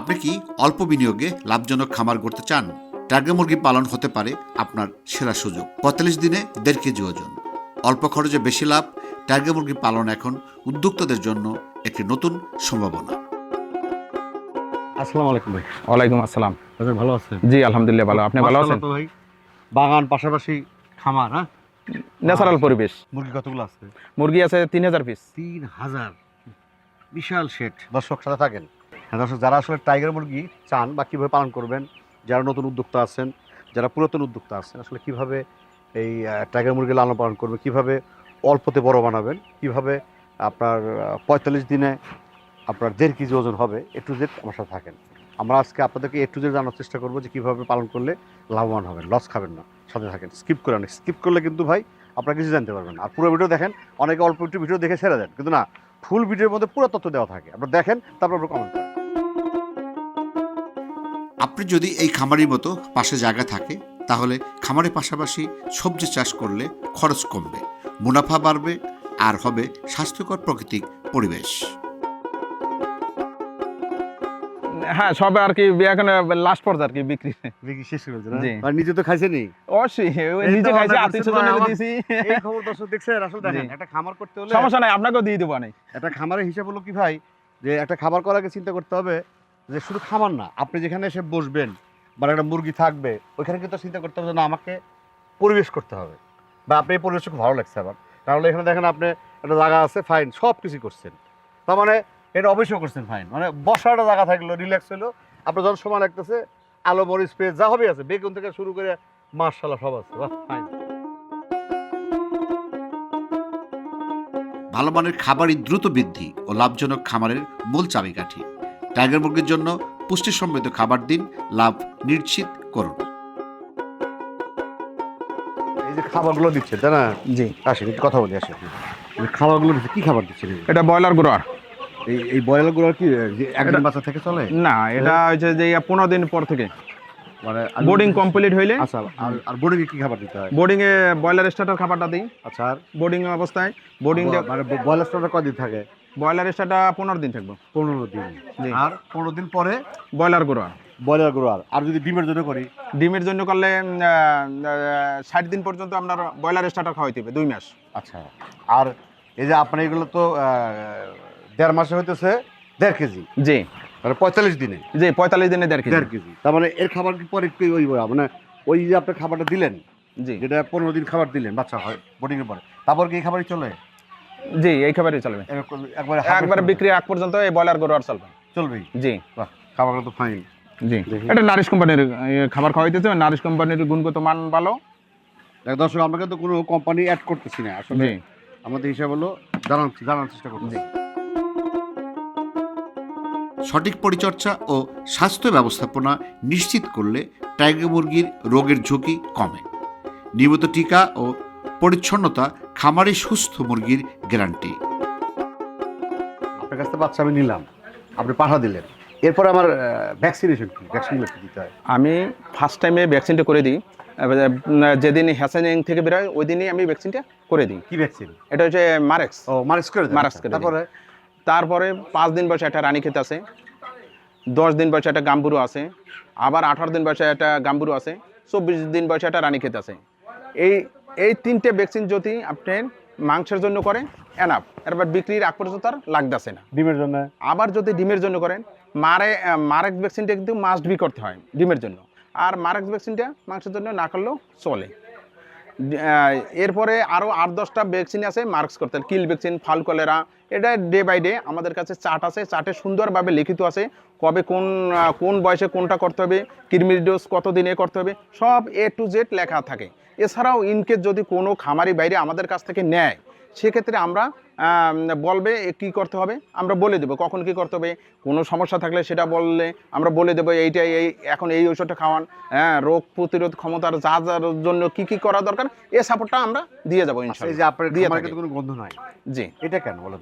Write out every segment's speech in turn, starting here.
আপনি কি অল্প বিনিয়োগে লাভজনক খামার করতে চান? টার্গেট মুরগি পালন হতে পারে আপনার সেরা সুযোগ। পঁয়তাল্লিশ দিনে দেড় কেজি ওজন। অল্প খরচে বেশি লাভ টার্গেট মুরগি পালন এখন উদ্যোক্তাদের জন্য একটি নতুন সম্ভাবনা। আসসালামু আলাইকুম ভাই। ওয়ালাইকুম আসসালাম। দাদা ভালো আছেন? জি আলহামদুলিল্লাহ ভালো। আপনি ভালো আছেন? ভাই। বাগান পাশাপাশি খামার হ্যাঁ? ন্যাচারাল পরিবেশ। মুরগি কতগুলো আছে? মুরগি আছে তিন হাজার পিস তিন হাজার। বিশাল শেড দর্শক সাথে থাকেন। দর্শক, যারা আসলে টাইগার মুরগি চান বা কীভাবে পালন করবেন, যারা নতুন উদ্যোক্তা আছেন, যারা পুরাতন উদ্যোক্তা আছেন, আসলে কীভাবে এই টাইগার মুরগি লালন পালন করবেন, কীভাবে অল্পতে বড় বানাবেন, কীভাবে আপনার পঁয়তাল্লিশ দিনে আপনার দেড় কেজি ওজন হবে, এ টু জেড আমার সাথে থাকেন। আমরা আজকে আপনাদেরকে এ টু জেড জানার চেষ্টা করব যে কীভাবে পালন করলে লাভবান হবেন, লস খাবেন না, সাথে থাকেন, স্কিপ করে অনেক স্কিপ করলে কিন্তু ভাই আপনারা কিছু জানতে পারবেন আর পুরো ভিডিও দেখেন, অনেকে অল্প একটু ভিডিও দেখে ছেড়ে দেন, কিন্তু না, ফুল ভিডিওর মধ্যে পুরো তথ্য দেওয়া থাকে। আপনারা দেখেন, তারপর আপনার কমেন্ট করেন। আপনি যদি এই খামারের মতো পাশে জায়গা থাকে তাহলে খামারের পাশাপাশি সবজি চাষ করলে খরচ কমবে মুনাফা বাড়বে আর হবে স্বাস্থ্যকর প্রাকৃতিক পরিবেশ। হ্যাঁ সবে আর কি এখন লাস্ট পর্যায়ে আর কি বিক্রি। বিক্রি শেষ হয়ে গেছে জি। আর নিজে তো খাইছেনি অবশ্যই নিজে খাইছি আত্মীয় এই খবর দর্শক দেখছেন আসলে দেখেন একটা খামার করতে হলে সমস্যা নাই আপনাকেও দিয়ে দেবো অনেক একটা খামারের হিসাব হলো কি ভাই যে একটা খাবার করার আগে চিন্তা করতে হবে যে শুধু খামার না, আপনি যেখানে এসে বসবেন বা একটা মুরগি থাকবে, ওইখানে কিন্তু চিন্তা করতে হবে না, আমাকে পরিবেশ করতে হবে। বা আপনি এই পরিবেশ খুব ভালো লাগছে আমার। তাহলে এখানে দেখেন আপনি একটা জায়গা আছে ফাইন সব কিছু করছেন। তার মানে এটা অবশ্যই করছেন ফাইন মানে বসার একটা জায়গা থাকল রিল্যাক্স হলো। আপনার যখন সময় লাগতেছে, আলো মরিচ পেঁয়াজ যা হবে আছে, বেগুন থেকে শুরু করে মার্শাল্লাহ সব আছে, বাহ ফাইন ভালো মানের খাবারই দ্রুত বৃদ্ধি ও লাভজনক খামারের মূল চাবিকাঠি। টাইগার মুরগির জন্য পুষ্টি সমৃদ্ধ খাবার দিন লাভ নিশ্চিত করুন। এই যে খাবারগুলো দিচ্ছে তাই না? জি। আসেন একটু কথা বলি আসেন। খাবারগুলো দিচ্ছে কি খাবার দিচ্ছে এটা ব্রয়লার গ্রোয়ার এই এই ব্রয়লারগুলো কি যে একদিন বাচ্চা থেকে চলে? না এটা হচ্ছে যে পনেরো দিন পর থেকে। মানে বোর্ডিং কমপ্লিট হইলে আচ্ছা আর বোর্ডিংয়ে কি খাবার দিতে হয়? বোর্ডিং এ ব্রয়লার স্টার্টার খাবারটা দিই। আচ্ছা আর? বোর্ডিং অবস্থায়। বোর্ডিং মানে ব্রয়লার স্টোরটা কদিন থাকে? ব্রয়লার স্টার্টটা পনেরো দিন থাকব। পনেরো দিন। আর পনেরো দিন পরে? ব্রয়লার গ্রোয়ার ব্রয়লারগুলো আর। আর যদি ডিমের জন্য করি? ডিমের জন্য করলে ষাট দিন পর্যন্ত আপনার ব্রয়লার স্টার্টার খাওয়াইতে হবে দুই মাস। আচ্ছা। আর এই যে আপনার এগুলো তো দেড় মাসে হইতেছে দেড় কেজি। জি। মানে পঁয়তাল্লিশ দিনে? জি পঁয়তাল্লিশ দিনে দেড় কেজি। দেড় কেজি। তার মানে এর খাবার কি পরে কি ওই মানে ওই যে আপনি খাবারটা দিলেন জি। যেটা পনেরো দিন খাবার দিলেন বাচ্চা হয় বোর্ডিংয়ের পরে। তারপর কি এই খাবারই চলে? জি এই খাবারই চলবে। একবারে একবার বিক্রি আগ পর্যন্ত এই ব্রয়লার গরু আর চলবে চলবেই জি। খাবারগুলো তো ফাইন জি। এটা নারিশ কোম্পানির খাবার খাওয়াইতেছে নারিশ কোম্পানির গুণগত মান ভালো। দর্শক আমরা কিন্তু কোনো কোম্পানি অ্যাড করতেছি না। আসলে আমাদের হিসাব হলো জানার জানার চেষ্টা করতেছি। সঠিক পরিচর্যা ও স্বাস্থ্য ব্যবস্থাপনা নিশ্চিত করলে টাইগার মুরগির রোগের ঝুঁকি কমে। নিয়মিত টিকা ও পরিচ্ছন্নতা খামারে সুস্থ মুরগির গ্যারান্টি। আপনার কাছ থেকে বাচ্চা আমি নিলাম। আপনি পাঠা দিলেন। এরপরে আমার ভ্যাকসিনেশন কি? ভ্যাকসিনগুলো দিতে হয়? আমি ফার্স্ট টাইমে ভ্যাকসিনটা করে দিই। যেদিন হ্যাসানিং থেকে বেরোয় ওই দিনই আমি ভ্যাকসিনটা করে দিই। কি ভ্যাকসিন এটা হচ্ছে মারেক্স ও মার্কস করে মার্কস। করে তারপরে? তারপরে পাঁচ দিন বয়সে একটা রানী খেতে আছে দশ দিন বয়সে একটা গাম্বুরু আছে আবার আঠারো দিন বয়সে একটা গাম্বুরু আছে চব্বিশ দিন বয়সে একটা রানী খেতে আছে এই এই তিনটে ভ্যাকসিন যদি আপনি মাংসের জন্য করেন এনাফ এরপর বিক্রির আগ পর্যন্ত আর লাগতেছে না। ডিমের জন্য। আবার যদি ডিমের জন্য করেন মারে মারেক্স ভ্যাকসিনটা কিন্তু মাস্ট বি করতে হয় ডিমের জন্য। আর মারেক্স ভ্যাকসিনটা মাংসের জন্য না করলেও চলে। এরপরে আরও আট দশটা ভ্যাকসিন আছে মার্কস করতে। কিল ভ্যাকসিন ফাল কলেরা এটা ডে বাই ডে আমাদের কাছে চার্ট আছে চার্টে সুন্দরভাবে লিখিত আছে কবে কোন কোন বয়সে কোনটা করতে হবে কৃমির ডোজ কত দিনে করতে হবে, সব এ টু জেড লেখা থাকে এছাড়াও ইনকেস যদি কোনো খামারি বাইরে আমাদের কাছ থেকে নেয় সেক্ষেত্রে আমরা বলবে এ কী করতে হবে? আমরা বলে দেবো। কখন কি করতে হবে? কোনো সমস্যা থাকলে সেটা বললে আমরা বলে দেবো এইটাই এই এখন এই ঔষধটা খাওয়ান। হ্যাঁ রোগ প্রতিরোধ ক্ষমতার যা যার জন্য কি কি করা দরকার এই সাপোর্টটা আমরা দিয়ে যাব আচ্ছা, ইনশাল্লাহ। কোনো গন্ধ নাই। জি। এটা কেন বলেন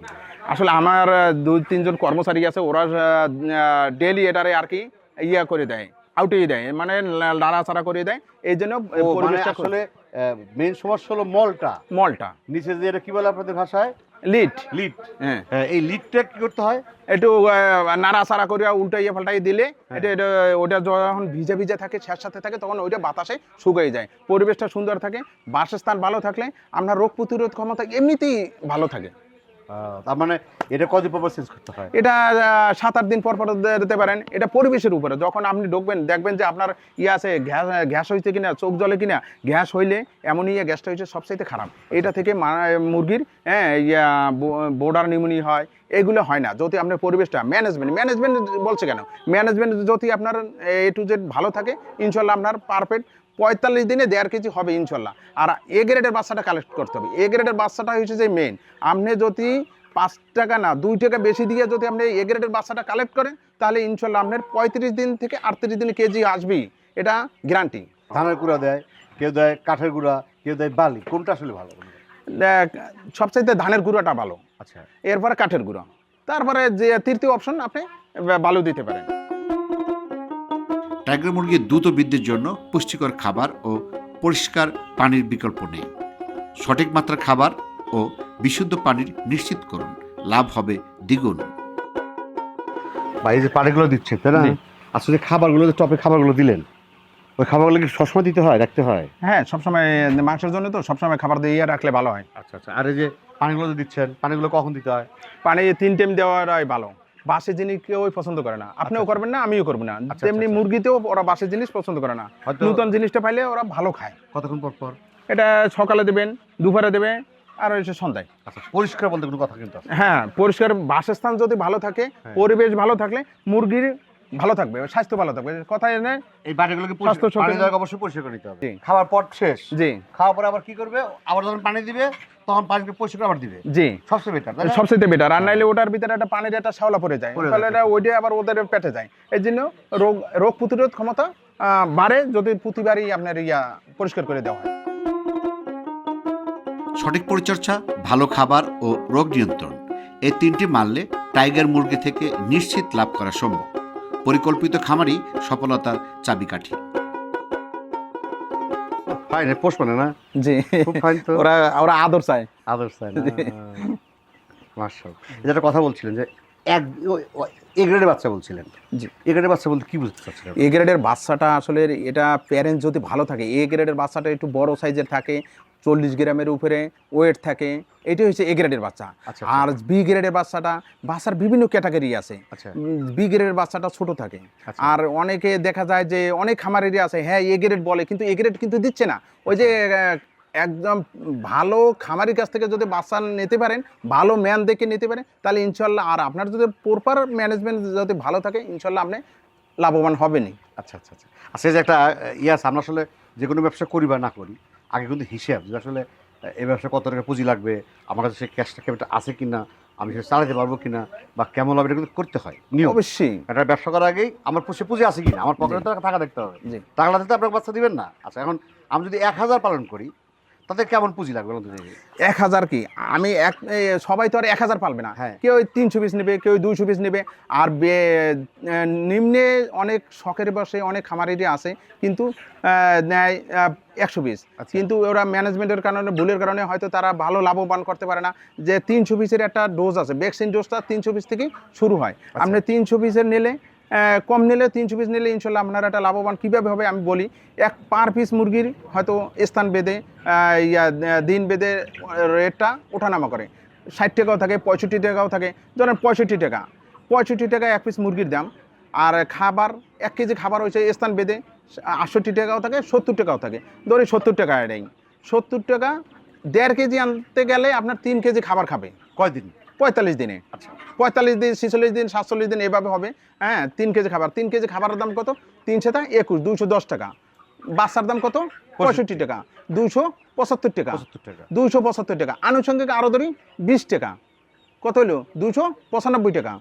আসলে আমার দুই তিনজন কর্মচারী আছে ওরা ডেলি এটারে আর কি ইয়া করে দেয় আউটিয়ে দেয় মানে লাড়াচাড়া করে দেয় এই জন্য মানে পরিবেশটা আসলে মেইন সমস্যা হলো মলটা। মলটা। নিচে যে এটা কি বলে আপনাদের ভাষায়? লিট লিট হ্যাঁ। এই লিটটা কি করতে হয়? একটু নাড়া নাড়াচাড়া করিয়া উল্টাইয়া পাল্টাই দিলে এটা এটা ওটা যখন ভিজে ভিজে থাকে স্যার সাথে থাকে তখন ওইটা বাতাসে শুকিয়ে যায়। পরিবেশটা সুন্দর থাকে বাসস্থান ভালো থাকলে আপনার রোগ প্রতিরোধ ক্ষমতা এমনিতেই ভালো থাকে। তার মানে এটা কদিন পর চেঞ্জ করতে হয়? এটা সাত আট দিন পর পর দিতে পারেন। এটা পরিবেশের উপরে। যখন আপনি ঢুকবেন দেখবেন যে আপনার ইয়ে আছে গ্যাস গ্যাস হয়েছে কিনা চোখ জলে কিনা গ্যাস হইলে এমনই ইয়ে গ্যাসটা হয়েছে সবচাইতে খারাপ। এটা থেকে মুরগির হ্যাঁ ইয়া বোর্ডার নিউমোনি হয় এগুলো হয় না। যদি আপনার পরিবেশটা ম্যানেজমেন্ট ম্যানেজমেন্ট বলছে কেন? ম্যানেজমেন্ট যদি আপনার এ টু জেড ভালো থাকে ইনশাল্লাহ আপনার পারফেক্ট পঁয়তাল্লিশ দিনে দেড় কেজি হবে ইনশাল্লাহ। আর এ গ্রেডের বাচ্চাটা কালেক্ট করতে হবে। এ গ্রেডের বাচ্চাটা হচ্ছে যে মেন আপনি যদি পাঁচ টাকা না দুই টাকা বেশি দিয়ে যদি আপনি এ গ্রেডের বাচ্চাটা কালেক্ট করেন তাহলে ইনশাল্লাহ আপনার পঁয়ত্রিশ দিন থেকে আটত্রিশ দিন কেজি আসবেই। এটা গ্যারান্টি ধানের গুঁড়া দেয় কেউ দেয় কাঠের গুঁড়া কেউ দেয় বালি। কোনটা আসলে ভালো? সবচাইতে ধানের গুঁড়োটা ভালো। আচ্ছা। এরপরে কাঠের গুঁড়া। তারপরে যে তৃতীয় অপশন আপনি বালু দিতে পারেন। টাইগার মুরগির দ্রুত বৃদ্ধির জন্য পুষ্টিকর খাবার ও পরিষ্কার পানির বিকল্প নেই। সঠিক মাত্রার খাবার ও বিশুদ্ধ পানির নিশ্চিত করুন লাভ হবে দ্বিগুণ। বা এই যে পানিগুলো দিচ্ছে তাই না? আসলে খাবারগুলো যে টপে খাবারগুলো দিলেন ওই খাবারগুলো কি সবসময় দিতে হয় রাখতে হয়? হ্যাঁ সবসময় মাংসের জন্য তো সবসময় খাবার দিয়ে রাখলে ভালো হয়। আচ্ছা আচ্ছা। আর এই যে পানিগুলো যে দিচ্ছেন পানিগুলো কখন দিতে হয়? পানি তিন টাইম দেওয়াটাই ভালো। বাসি জিনিস কেউ পছন্দ করে না। আপনিও করবেন না আমিও করব না। আচ্ছা, তেমনি আচ্ছা। মুরগিতেও ওরা বাসের জিনিস পছন্দ করে না। নতুন নূতন জিনিসটা পাইলে ওরা ভালো খায়। কতক্ষণ পর পর? এটা সকালে দেবেন দুপুরে দেবে আর হচ্ছে সন্ধ্যায়। আচ্ছা পরিষ্কার বলতে কোনো কথা কিন্তু হ্যাঁ পরিষ্কার বাসস্থান যদি ভালো থাকে হ্যাঁ। পরিবেশ ভালো থাকলে মুরগির ভালো থাকবে স্বাস্থ্য ভালো থাকবে। কথায় এনে এই বাটিগুলোকে স্বাস্থ্য পানি অবশ্যই পরিষ্কার করে নিতে হবে। জি। খাবার পর শেষ। জি। খাওয়ার পরে আবার কি করবে? আবার যখন পানি দিবে তখন পানিকে পরিষ্কার আবার দিবে। জি। সবচেয়ে বেটার সবচেয়ে বেটার আর নাইলে ওটার ভিতরে একটা পানির একটা শ্যাওলা পড়ে যায়। তাহলে এটা ওইটা আবার ওদের পেটে যায়। এই জন্য রোগ রোগ প্রতিরোধ ক্ষমতা বাড়ে যদি প্রতিবারই আপনার ইয়া পরিষ্কার করে দেওয়া হয়। সঠিক পরিচর্যা ভালো খাবার ও রোগ নিয়ন্ত্রণ। এই তিনটি মানলে টাইগার মুরগি থেকে নিশ্চিত লাভ করা সম্ভব। পরিকল্পিত খামারই সফলতার চাবিকাঠি। ফাইন পোষ মানে না? জি। খুব ফাইন তো। ওরা ওরা আদর চায়। আদর চায় না। মার্শাল যেটা কথা বলছিলেন যে এক এ গ্রেডের বাচ্চা বলছিলেন। জি। এ গ্রেডের বাচ্চা বলতে কি বুঝতে চাচ্ছিলেন? এ গ্রেডের বাচ্চাটা আসলে এটা প্যারেন্টস যদি ভালো থাকে এ গ্রেডের বাচ্চাটা একটু বড় সাইজের থাকে চল্লিশ গ্রামের উপরে ওয়েট থাকে এটি হচ্ছে এ গ্রেডের বাচ্চা। আচ্ছা আর বি গ্রেডের বাচ্চাটা বাচ্চার বিভিন্ন ক্যাটাগরি আছে। আচ্ছা। বি গ্রেডের বাচ্চাটা ছোট থাকে। আচ্ছা। আর অনেকে দেখা যায় যে অনেক খামারেরই আছে হ্যাঁ এ গ্রেড বলে কিন্তু এ গ্রেড কিন্তু দিচ্ছে না। ওই যে একদম ভালো খামারির কাছ থেকে যদি বাচ্চা নিতে পারেন ভালো ম্যান দেখে নিতে পারেন তাহলে ইনশাল্লাহ আর আপনার যদি প্রপার ম্যানেজমেন্ট যদি ভালো থাকে ইনশাল্লাহ আপনি লাভবান হবেনই। আচ্ছা আচ্ছা আচ্ছা। আচ্ছা যে একটা ইয়ে আছে আমরা আসলে যে কোনো ব্যবসা করি বা না করি আগে কিন্তু হিসাব যে আসলে এই ব্যবসা কত টাকা পুঁজি লাগবে আমার কাছে সেই ক্যাশটা ক্যাপিটা আছে কি না আমি সেটা চালাতে পারব কি না বা কেমন হবে এটা কিন্তু করতে হয় নিয়ম। অবশ্যই। একটা ব্যবসা করার আগেই আমার পুষে পুঁজি আছে কিনা আমার পকেটে তো টাকা দেখতে হবে। টাকা না দিতে আপনাকে বাচ্চা দিবেন না। আচ্ছা এখন আমি যদি এক হাজার পালন করি তাতে কেমন পুঁজি লাগবে এক হাজার কি? আমি এক সবাই তো আর এক হাজার পালবে না। হ্যাঁ। কেউ তিনশো পিস নেবে কেউ দুইশো পিস নেবে। আর বে- নিম্নে অনেক শখের বসে অনেক খামারেরই আছে কিন্তু নেয় একশো পিস। আচ্ছা। কিন্তু ওরা ম্যানেজমেন্টের কারণে ভুলের কারণে হয়তো তারা ভালো লাভবান করতে পারে না। যে তিনশো পিসের একটা ডোজ আছে ভ্যাকসিন ডোজটা তিনশো পিস থেকে শুরু হয়। আচ্ছা। আপনি তিনশো পিসের নিলে কম নিলে তিনশো পিস নিলে ইনশাল্লাহ আপনার একটা লাভবান। কীভাবে হবে আমি বলি, এক পার পিস মুরগির হয়তো স্থান বেঁধে ইয়া দিন বেঁধে রেটটা ওঠানামা করে। ষাট টাকাও থাকে, পঁয়ষট্টি টাকাও থাকে। ধরেন পঁয়ষট্টি টাকা। পঁয়ষট্টি টাকা এক পিস মুরগির দাম। আর খাবার, এক কেজি খাবার হয়েছে স্থান বেঁধে, আটষট্টি টাকাও থাকে, সত্তর টাকাও থাকে। ধরি সত্তর টাকা নেই। সত্তর টাকা দেড় কেজি আনতে গেলে আপনার তিন কেজি খাবার খাবে কয়দিন? পঁয়তাল্লিশ দিনে। আচ্ছা। পঁয়তাল্লিশ দিন ছেচল্লিশ দিন সাতচল্লিশ দিন এভাবে হবে। হ্যাঁ তিন কেজি খাবার। তিন কেজি খাবারের দাম কত? তিনশো টাকা একুশ দুশো দশ টাকা। বাচ্চার দাম কত? পঁয়ষট্টি। টাকা। দুশো পঁচাত্তর টাকা। দুশো পঁচাত্তর টাকা। আনুষঙ্গিক আরও ধরি বিশ টাকা। কত হলো? দুশো পঁচানব্বই টাকা।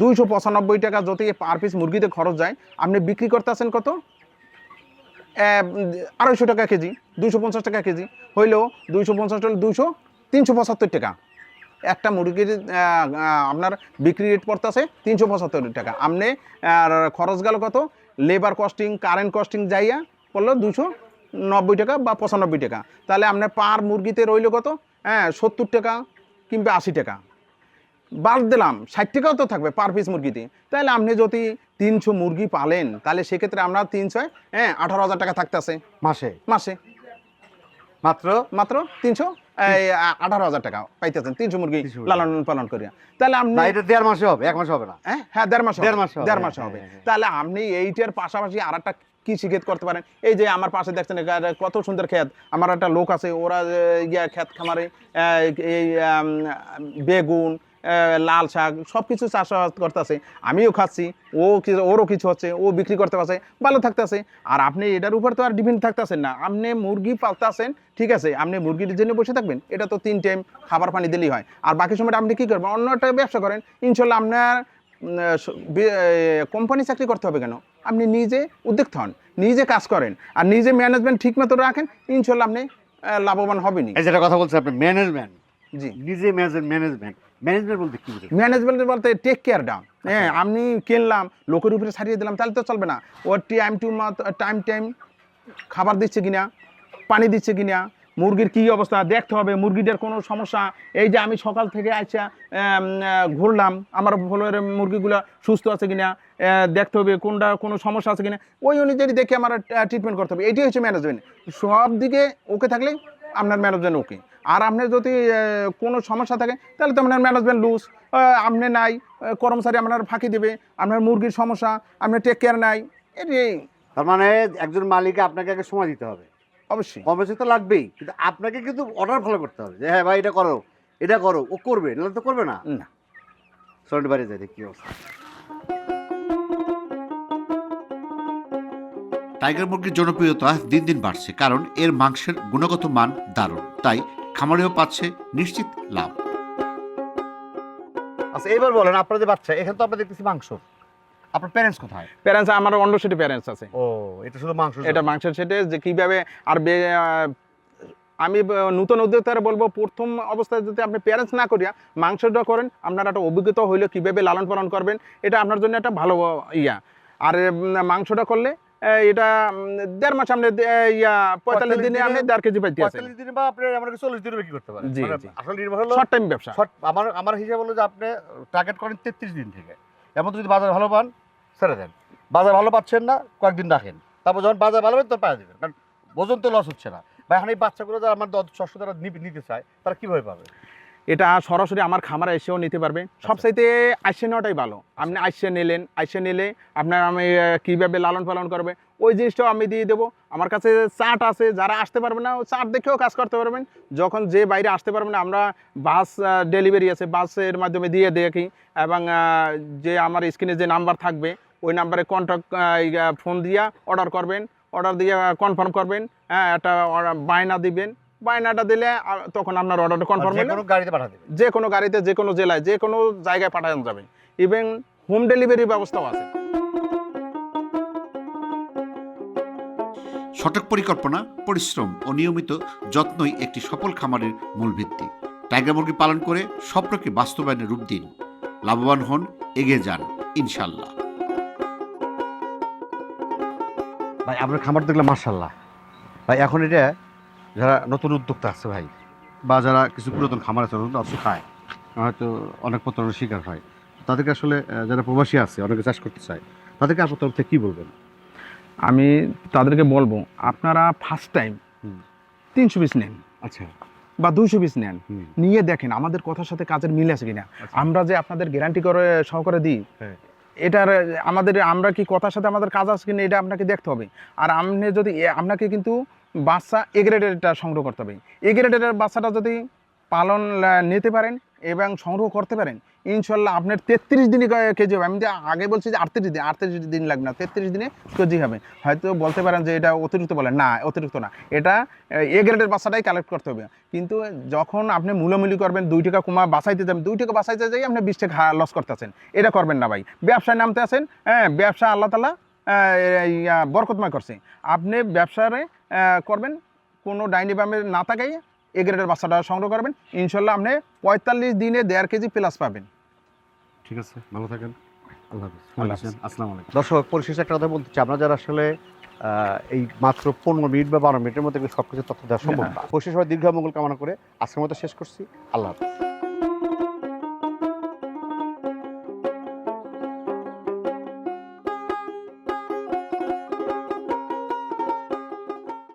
দুইশো পঁচানব্বই টাকা যদি পার পিস মুরগিতে খরচ যায় আপনি বিক্রি করতে আছেন কত? আড়াইশো টাকা কেজি দুশো পঞ্চাশ টাকা কেজি। হইলেও দুইশো পঞ্চাশ টাকা দুশো তিনশো পঁচাত্তর টাকা। একটা মুরগির আপনার বিক্রি রেট পড়তেছে তিনশো পঁচাত্তর টাকা। আপনি খরচ গেল কত? লেবার কস্টিং কারেন্ট কস্টিং যাইয়া পড়ল দুশো নব্বই টাকা বা পঁচানব্বই টাকা। তাহলে আপনার পার মুরগিতে রইল কত? হ্যাঁ সত্তর টাকা কিংবা আশি টাকা। বাদ দিলাম ষাট টাকাও তো থাকবে পার পিস মুরগিতে। তাহলে আপনি যদি তিনশো মুরগি পালেন তাহলে সেক্ষেত্রে আমরা তিনশো হ্যাঁ আঠারো হাজার টাকা থাকতেছে। মাসে? মাসে। মাত্র? মাত্র তিনশো আঠারো হাজার টাকা পাইতেছেন তিনশো মুরগি লালন পালন করিয়া। তাহলে আপনি এটা দেড় মাসে হবে এক মাসে হবে না। হ্যাঁ হ্যাঁ দেড় মাস দেড় মাসে দেড় মাসে হ্যাঁ, হবে। হ্যাঁ, হ্যাঁ। তাহলে আপনি এইটার পাশাপাশি আর একটা কি শিখেত করতে পারেন। এই যে আমার পাশে দেখছেন কত সুন্দর ক্ষেত। আমার একটা লোক আছে ওরা ইয়া ক্ষেত খামারে এই বেগুন লাল শাক সব কিছু চাষাবাদ করতেছে। আমিও খাচ্ছি, ও ওরও কিছু হচ্ছে, ও বিক্রি করতে পারছে, ভালো থাকতেছে। আর আপনি এটার উপর তো আর ডিপেন্ড থাকতেছেন না। আপনি মুরগি পালতেছেন, ঠিক আছে, আপনি মুরগির জন্য বসে থাকবেন, এটা তো তিন টাইম খাবার পানি দিলেই হয়। আর বাকি সময়টা আপনি কী করবেন? অন্য একটা ব্যবসা করেন ইনশাল্লাহ আপনার কোম্পানি চাকরি করতে হবে কেন? আপনি নিজে উদ্যোক্তা হন, নিজে কাজ করেন, আর নিজে ম্যানেজমেন্ট ঠিক মতো রাখেন ইনশাল্লাহ আপনি লাভবান হবেনই। এই যেটা কথা বলছেন আপনি ম্যানেজমেন্ট নিজে ম্যানেজমেন্ট। ম্যানেজমেন্ট বলতে কি ম্যানেজমেন্ট বলতে টেক কেয়ার ডাউন হ্যাঁ আমি কিনলাম লোকের উপরে ছাড়িয়ে দিলাম তাহলে তো চলবে না। ওর টাইম টু টাইম টাইম খাবার দিচ্ছে কিনা পানি দিচ্ছে কিনা মুরগির কী অবস্থা দেখতে হবে মুরগিটার কোনো সমস্যা। এই যে আমি সকাল থেকে আইসা ঘুরলাম আমার ফলোয়ের মুরগিগুলো সুস্থ আছে কিনা দেখতে হবে কোনটা কোনো সমস্যা আছে কিনা। ওই অনুযায়ী দেখে আমার ট্রিটমেন্ট করতে হবে। এটাই হচ্ছে ম্যানেজমেন্ট সব দিকে ওকে থাকলে আপনার ম্যানেজমেন্ট ওকে আর আপনি যদি কোনো সমস্যা থাকে তাহলে তো আপনার ম্যানেজমেন্ট লুজ আপনি নাই কর্মচারী আপনার ফাঁকি দেবে আপনার মুরগির সমস্যা আপনার টেক কেয়ার নাই এটাই তার মানে একজন মালিক আপনাকে আগে সময় দিতে হবে। অবশ্যই। বেশি তো লাগবেই কিন্তু আপনাকে কিন্তু অর্ডার ফলো করতে হবে যে হ্যাঁ ভাই এটা করো এটা করো ও করবে নাহলে তো করবে না। না। সরেন্ট বাড়ি যাই দেখি কি অবস্থা। টাইগার মুরগির জনপ্রিয়তা দিন দিন বাড়ছে কারণ এর মাংসের গুণগত মান দারুণ তাই খামারেও পাচ্ছে নিশ্চিত লাভ। আচ্ছা এবার বলেন আপনার যে বাচ্চা এখানে তো আমরা দেখতেছি মাংস। আপনার প্যারেন্টস কোথায়? প্যারেন্টস আমার অন্য সেটে প্যারেন্টস আছে। ও এটা শুধু মাংস এটা মাংসের সেটে যে কীভাবে আর বে- আমি নতুন উদ্যোক্তারা বলব প্রথম অবস্থায় যদি আপনি প্যারেন্টস না করিয়া মাংসটা করেন আপনার একটা অভিজ্ঞতা হইলে কীভাবে লালন পালন করবেন এটা আপনার জন্য একটা ভালো ইয়া। আর মাংসটা করলে এটা দেড় মাস আপনি ইয়া পঁয়তাল্লিশ দিনে আপনি দেড় কেজি পাইতে আছেন পঁয়তাল্লিশ দিনে বা আপনি আমরা চল্লিশ দিনে বিক্রি করতে পারেন। জি, মানে আসলে নির্ভর হলো শর্ট টাইম ব্যবসা। আমার আমার হিসাব হলো যে আপনি টার্গেট করেন তেত্রিশ দিন থেকে। এমন যদি বাজার ভালো পান ছেড়ে দেন। বাজার ভালো পাচ্ছেন না কয়েকদিন রাখেন। তারপর যখন বাজার ভালো হবে পাওয়া দেবেন। কারণ ওজন তো লস হচ্ছে না। বা এখন এই বাচ্চাগুলো যারা আমার ছশো তারা নিতে চায় তারা কীভাবে পাবে? এটা সরাসরি আমার খামারে এসেও নিতে পারবে। সবচাইতে আইসে নেওয়াটাই ভালো। আপনি আইসে নিলেন আইসে নিলে আপনার আমি কীভাবে লালন পালন করবে ওই জিনিসটাও আমি দিয়ে দেবো। আমার কাছে চাট আছে যারা আসতে পারবে না ওই চার্ট দেখেও কাজ করতে পারবেন। যখন যে বাইরে আসতে পারবে না আমরা বাস ডেলিভারি আছে বাসের মাধ্যমে দিয়ে দেখি। এবং যে আমার স্ক্রিনে যে নাম্বার থাকবে ওই নাম্বারে কন্ট্যাক্ট ফোন দিয়া অর্ডার করবেন। অর্ডার দিয়ে কনফার্ম করবেন হ্যাঁ একটা বায়না দিবেন। বায়নাটা দিলে তখন আপনার অর্ডারটা কনফার্ম যে কোনো গাড়িতে পাঠাতে যে কোনো গাড়িতে যে কোনো জেলায় যে কোনো জায়গায় পাঠানো যাবে। ইভেন হোম ডেলিভারি ব্যবস্থাও আছে। সঠিক পরিকল্পনা পরিশ্রম ও নিয়মিত যত্নই একটি সফল খামারের মূল ভিত্তি। টাইগার মুরগি পালন করে স্বপ্নকে বাস্তবায়নের রূপ দিন। লাভবান হন এগিয়ে যান ইনশাল্লাহ ভাই আপনার খামার দেখলে মার্শাল্লাহ ভাই এখন এটা যারা নতুন উদ্যোক্তা আছে ভাই বা যারা কিছু পুরাতন খামার আছে নতুন অবশ্য খায় হয়তো অনেক প্রতারণার শিকার হয়। তাদেরকে আসলে যারা প্রবাসী আছে অনেকে চাষ করতে চায় তাদেরকে আপনার তরফ থেকে কী বলবেন? আমি তাদেরকে বলব আপনারা ফার্স্ট টাইম তিনশো পিস নেন। আচ্ছা। বা দুইশো পিস নেন। নিয়ে দেখেন আমাদের কথার সাথে কাজের মিল আছে কিনা। আমরা যে আপনাদের গ্যারান্টি করে সহকারে দিই হ্যাঁ। এটার আমাদের আমরা কি কথার সাথে আমাদের কাজ আছে কিনা এটা আপনাকে দেখতে হবে। আর আপনি যদি আপনাকে কিন্তু বাচ্চা এ সংগ্রহ করতে হবে। এ বাচ্চাটা যদি পালন নিতে পারেন এবং সংগ্রহ করতে পারেন ইনশাল্লাহ আপনার তেত্রিশ দিনে কেজি হবে। আমি যে আগে বলছি যে আটত্রিশ দিন আটত্রিশ দিন লাগবে না তেত্রিশ দিনে কেজি হবে। হয়তো বলতে পারেন যে এটা অতিরিক্ত বলেন না অতিরিক্ত না। এটা এ গ্রেডের বাচ্চাটাই কালেক্ট করতে হবে। কিন্তু যখন আপনি মূলামূলি করবেন দুই টাকা কুমা বাসাইতে যাবেন দুই টাকা বাসাইতে যাই আপনি বিশ টাকা লস করতেছেন এটা করবেন না ভাই। ব্যবসায় নামতে আছেন হ্যাঁ ব্যবসা আল্লাহ তালা বরকতময় করছে। আপনি ব্যবসারে আহ, করবেন। কোনো ডাইনি বামে না তাকাই এ গ্রেডের বাচ্চাটা সংগ্রহ করবেন। ইনশাল্লাহ আপনি পঁয়তাল্লিশ দিনে দেড় কেজি প্লাস পাবেন। ঠিক আছে ভালো থাকেন। আল্লাহ হাফিজ। আল্লাহ হাফিজ। আসসালামু আলাইকুম। দর্শক পরিশেষে একটা কথা বলতে চাই। আমরা যারা আসলে এই মাত্র পনেরো মিনিট বা বারো মিনিটের মধ্যে সব কিছু তথ্য দেওয়া সম্ভব না। পরিশেষে দীর্ঘ মঙ্গল কামনা করে আজকের মতো শেষ করছি। আল্লাহ হাফিজ।